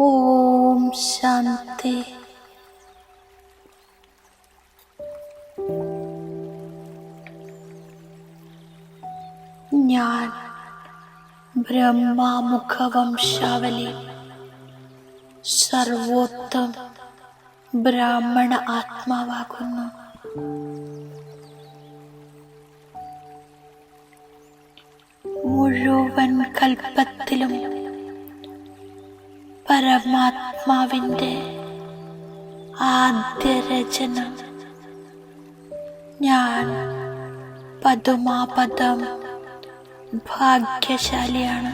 ഓം ശാന്തി. ഞാൻ ബ്രഹ്മാമുഖവംശാവലി സർവോത്തം ബ്രാഹ്മണ ആത്മാവാകുന്നു. മുഴുവൻ കൽപ്പത്തിലും പരമാത്മാവിന്റെ ആദ്യ രചന ഞാൻ പതുമാപദം ഭാഗ്യശാലിയാണ്.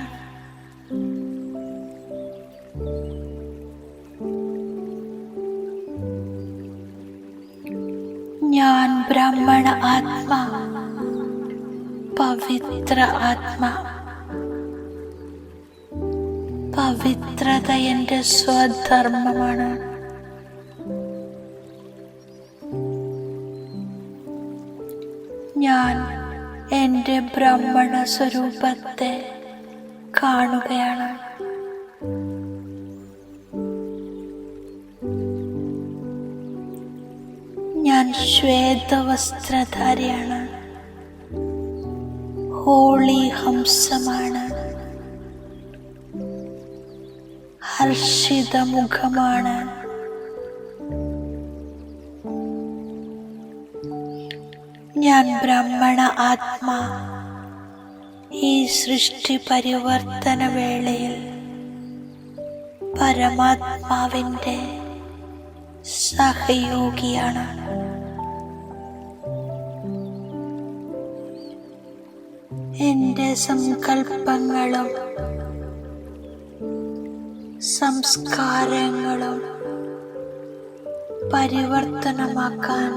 ഞാൻ ബ്രാഹ്മണ ആത്മാ പവിത്ര ആത്മാ. പവിത്രത എന്റെ സ്വധർമ്മമാണ്. ഞാൻ എന്റെ ബ്രാഹ്മണ സ്വരൂപത്തെ കാണുകയാണ്. ഞാൻ ശ്വേതവസ്ത്രധാരിയാണ്. ഹോളി ഹംസമാണ്. ഹർഷിത മുഖമാണ് ഞാൻ ബ്രാഹ്മണ ആത്മാ. ഈ സൃഷ്ടി പരിവർത്തന വേളയിൽ പരമാത്മാവിന്റെ സഹയോഗിയാണ്. എന്റെ സങ്കല്പങ്ങളും സംസ്കാരങ്ങളും പരിവർത്തനമാക്കാൻ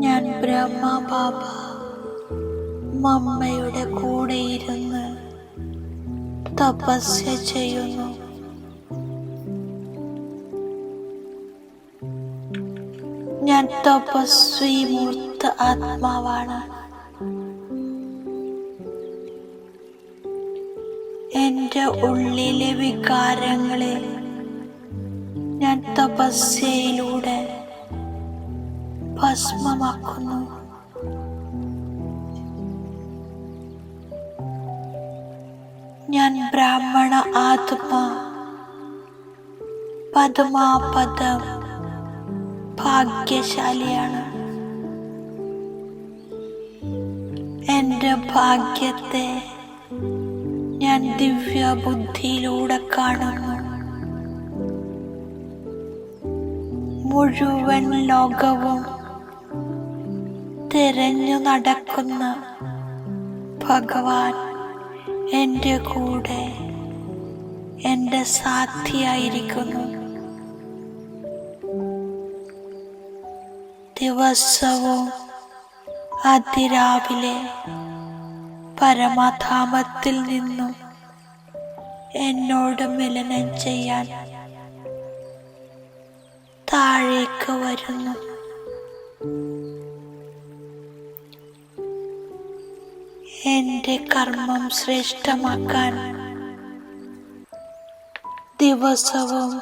ഞാൻ ബ്രഹ്മ ബാബ മമ്മയുടെ കൂടെ ഇരുന്ന് തപസ്യ ചെയ്യുന്നു. ഞാൻ തപസ്വി മൂർത്ത ആത്മാവാണ്. എന്റെ ഉള്ളിലെ വികാരങ്ങളെ ഞാൻ തപസ്യയിലൂടെ ഭസ്മമാക്കുന്നു. ഞാൻ ബ്രാഹ്മണ ആത്മ പദമാപദം ഭാഗ്യശാലിയാണ്. എന്റെ ഭാഗ്യത്തെ ഞാൻ ദിവ്യ ബുദ്ധിയിലൂടെ കാണുന്നു മുഴുവൻ ലോകവും തിരഞ്ഞു നടക്കുന്ന ഭഗവാൻ എന്റെ കൂടെ എന്റെ സാഥിയായിരിക്കുന്നു ദിവസവും അതിരാവിലെ പരമധാമത്തിൽ നിന്നും എന്നോട് മിലനം ചെയ്യാൻ താഴേക്ക് വരുന്നു. എന്റെ കർമ്മം ശ്രേഷ്ഠമാക്കാൻ ദിവസവും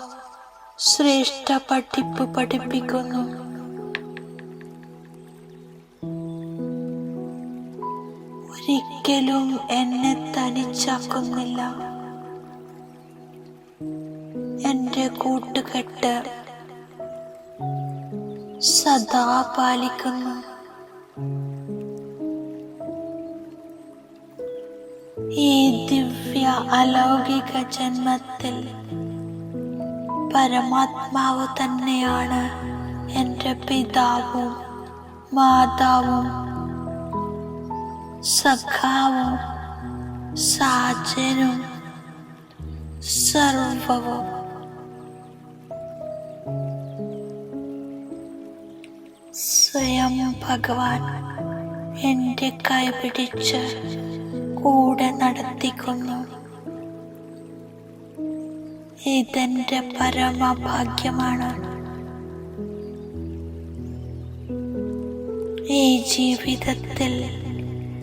ശ്രേഷ്ഠ പഠിപ്പ് പഠിപ്പിക്കുന്നു. ഒരിക്കലും എന്നെ തനിച്ചാക്കുന്നില്ല. കൂട്ടുകെട്ട് സദാ പാലിക്കുന്നു. ഈ ദിവ്യ അലൗകിക ജന്മത്തിൽ പരമാത്മാവ് തന്നെയാണ് എന്റെ പിതാവും മാതാവും സഖാവും സാജനും സർവവും. സ്വയം ഭഗവാൻ എന്റെ കൈ പിടിച്ച് കൂടെ നടത്തിക്കുന്നു. ഇതെന്റെ പരമഭാഗ്യമാണ്. ഈ ജീവിതത്തിൽ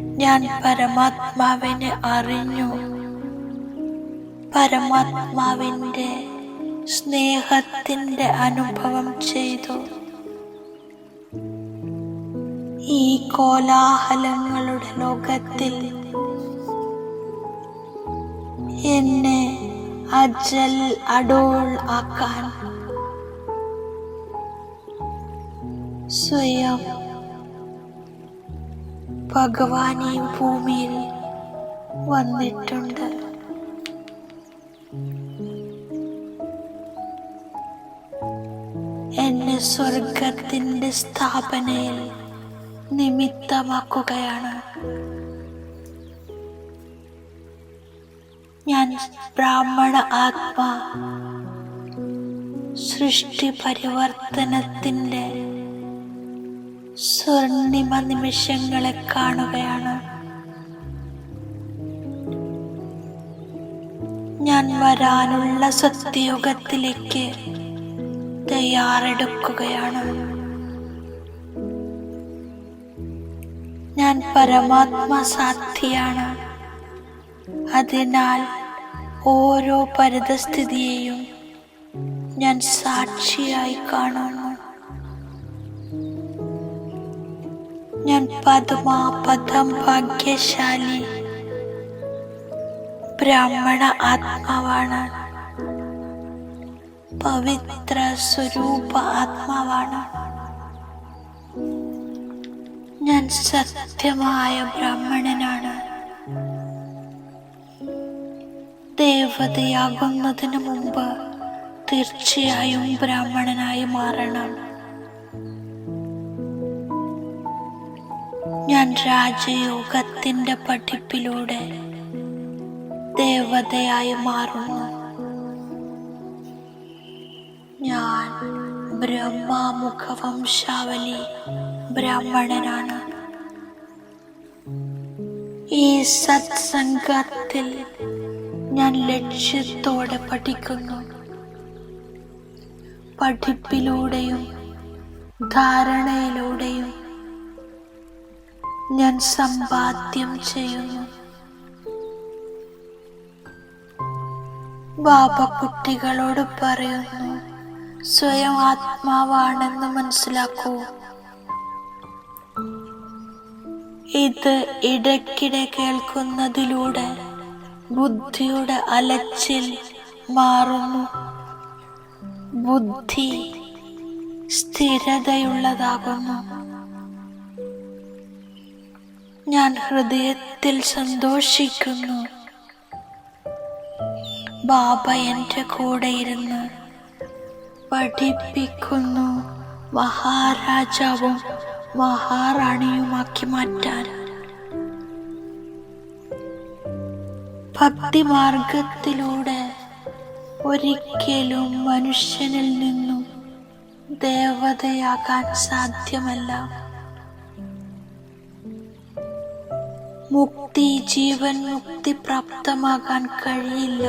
ഞാൻ പരമാത്മാവിനെ അറിഞ്ഞു. പരമാത്മാവിന്റെ സ്നേഹത്തിന്റെ അനുഭവം ചെയ്തു. ഈ കോലാഹലങ്ങളുടെ ലോകത്തിൽ എന്നെ അജൽ അടോൾ ആക്കാൻ സ്വയം ഭഗവാൻ ഭൂമിയിൽ വന്നിട്ടുണ്ട്. എന്നെ സ്വർഗത്തിന്റെ സ്ഥാപനയിൽ നിമിത്തമാക്കുകയാണ്. ഞാൻ ബ്രാഹ്മണ ആത്മ. സൃഷ്ടി പരിവർത്തനത്തിന്റെ സ്വർണിമ നിമിഷങ്ങളെ കാണുകയാണ്. ഞാൻ വരാനുള്ള സത്യയുഗത്തിലേക്ക് തയ്യാറെടുക്കുകയാണ്. ഞാൻ പരമാത്മ സാധ്യയാണ് അതിനാൽ ഓരോ പരിതസ്ഥിതിയെയും ഞാൻ സാക്ഷിയായി കാണുന്നു. ഞാൻ പദ്മാപദം ഭാഗ്യശാലി. ബ്രാഹ്മണ ആത്മാവാണ്. പവിത്ര സ്വരൂപ ആത്മാവാണ്. ഞാൻ സത്യമായ ബ്രാഹ്മണനാണ്. ദേവതയാകുന്നതിന് മുമ്പ് തീർച്ചയായും ബ്രാഹ്മണനായി മാറണം. ഞാൻ രാജയോഗത്തിന്റെ പഠിപ്പിലൂടെ ദേവതയായി മാറുന്നു. ഞാൻ ബ്രഹ്മാമുഖ വംശാവലി ബ്രാഹ്മണനാണ്. ഈ സത്സംഗത്തിൽ ഞാൻ ലക്ഷ്യത്തോടെ പഠിക്കുന്നു. പഠിപ്പിലൂടെയും ധാരണയിലൂടെയും ഞാൻ സമ്പാദ്യം ചെയ്യുന്നു. ബാബ കുട്ടികളോട് പറയുന്നു സ്വയം ആത്മാവാണെന്ന് മനസ്സിലാക്കൂ. ഇത് ഇടയ്ക്കിടെ കേൾക്കുന്നതിലൂടെ ബുദ്ധിയുടെ അലച്ചിൽ മാറുന്നു. ബുദ്ധി സ്ഥിരതയുള്ളതാകുന്നു. ഞാൻ ഹൃദയത്തിൽ സന്തോഷിക്കുന്നു. ബാബ എന്റെ കൂടെ ഇരുന്ന് പഠിപ്പിക്കുന്നു മഹാരാജാവും മഹാറാണിയുമാക്കി മാറ്റാൻ. ഭക്തിമാർഗത്തിലൂടെ ഒരിക്കലും മനുഷ്യനിൽ നിന്നും ദേവതയാകാൻ സാധ്യമല്ല. മുക്തി ജീവൻ മുക്തി പ്രാപ്തമാകാൻ കഴിയില്ല.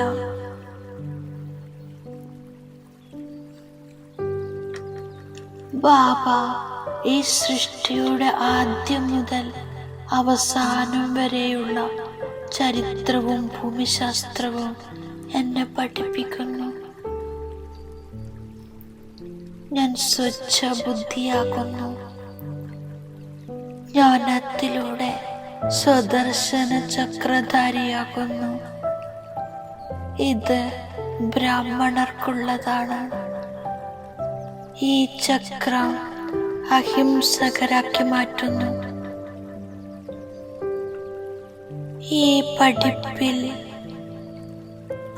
ബാബ ഈ സൃഷ്ടിയുടെ ആദ്യം മുതൽ അവസാനം വരെയുള്ള ചരിത്രവും ഭൂമിശാസ്ത്രവും എന്നെ പഠിപ്പിക്കുന്നു. ഞാൻ സ്വച്ഛ ബുദ്ധിയാകുന്നു. ജ്ഞാനത്തിലൂടെ സ്വദർശന ചക്രധാരിയാകുന്നു. ഇത് ബ്രാഹ്മണർക്കുള്ളതാണ്. ഈ ചക്രം അഹിംസകരാക്കി മാറ്റുന്നു. ഈ പഠിപ്പിൽ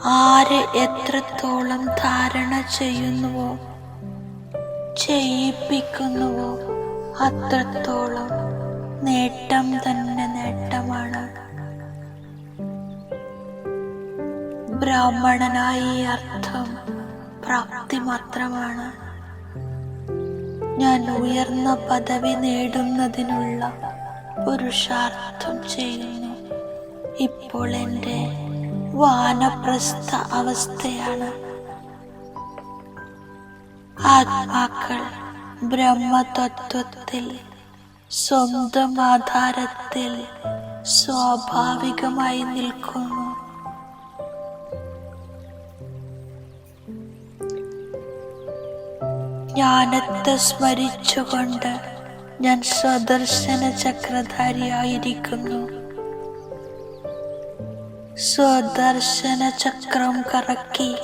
ആര് എത്രത്തോളം ധാരണ ചെയ്യുന്നുവോ ചെയ്യിപ്പിക്കുന്നുവോ അത്രത്തോളം നേട്ടം തന്നെ നേട്ടമാണ്. ബ്രാഹ്മണനായി അർത്ഥം പ്രാപ്തി മാത്രമാണ്. ഞാൻ ഉയർന്ന പദവി നേടുന്നതിനുള്ള പുരുഷാർത്ഥം ചെയ്യുന്നു. ഇപ്പോൾ എന്റെ വാനപ്രസ്ഥ അവസ്ഥയാണ്. ആത്മാക്കൾ ബ്രഹ്മതത്വത്തിൽ സ്വന്തം ആധാരത്തിൽ സ്വാഭാവികമായി നിൽക്കുന്നു. ജ്ഞാനത്തെ സ്മരിച്ചുകൊണ്ട് ഞാൻ സ്വദർശന ചക്രധാരിയായിരിക്കുന്നു. സ്വദർശന ചക്രം കറക്കി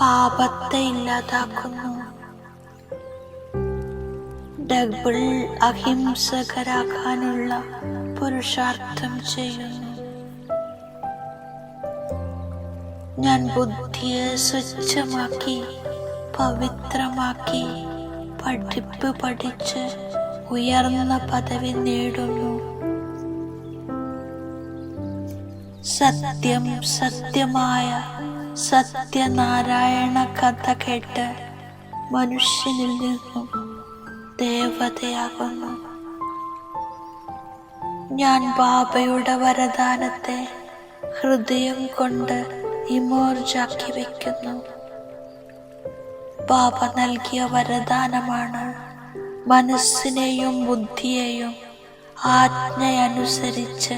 പാപത്തെ ഇല്ലാതാക്കുന്നു. ഡബിൾ അഹിംസകരാകാനുള്ള പുരുഷാർത്ഥം ചെയ്യുന്നു. ഞാൻ ബുദ്ധിയെ സ്വച്ഛമാക്കി പവിത്രമാക്കി പഠിപ്പ് പഠിച്ച് ഉയർന്ന പദവി നേടുന്നു. സത്യം സത്യമായ സത്യനാരായണ കഥ കേട്ട് മനുഷ്യനിൽ നിന്നും ദേവതയാകുന്നു. ഞാൻ ബാബയുടെ വരദാനത്തെ ഹൃദയം കൊണ്ട് ഇമോർജാക്കി വെക്കുന്നു. ബാബ നൽകിയ വരദാനമാണ്. മനസ്സിനെയും ബുദ്ധിയെയും ആജ്ഞയനുസരിച്ച്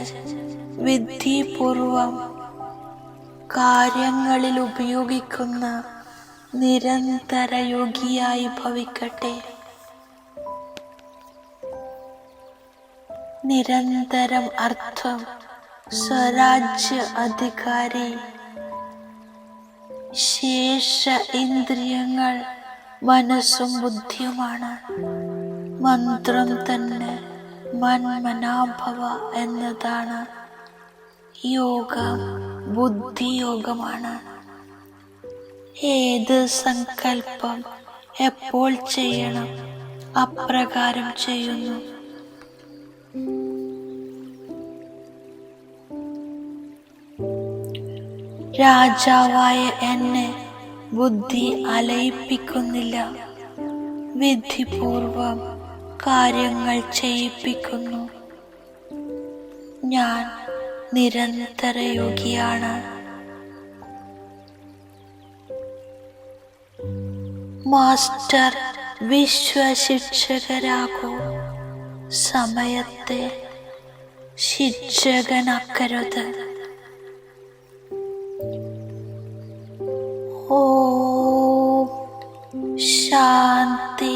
വിധിപൂർവം കാര്യങ്ങളിൽ ഉപയോഗിക്കുന്ന നിരന്തര യോഗിയായി ഭവിക്കട്ടെ. നിരന്തരം അർത്ഥം സ്വരാജ്യ അധികാരി ശേഷ ഇന്ദ്രിയങ്ങൾ മനസ്സും ബുദ്ധിയുമാണ്. മന്ത്രം തന്നെ മന്മനാഭവ എന്നതാണ്. യോഗം ബുദ്ധിയോഗമാണ്. ഏത് സങ്കല്പം എപ്പോൾ ചെയ്യണം അപ്രകാരം ചെയ്യുന്നു. രാജാവായ എന്നെ ബുദ്ധി അലയിപ്പിക്കുന്നില്ല. വിധിപൂർവം കാര്യങ്ങൾ ചെയ്യിപ്പിക്കുന്നു. ഞാൻ നിരന്തര യോഗിയാണ് മാസ്റ്റർ വിശ്വശിക്ഷകരാകൂ. സമയത്തെ ശിക്ഷകനാക്കരുത്. ഓ ശാന്തി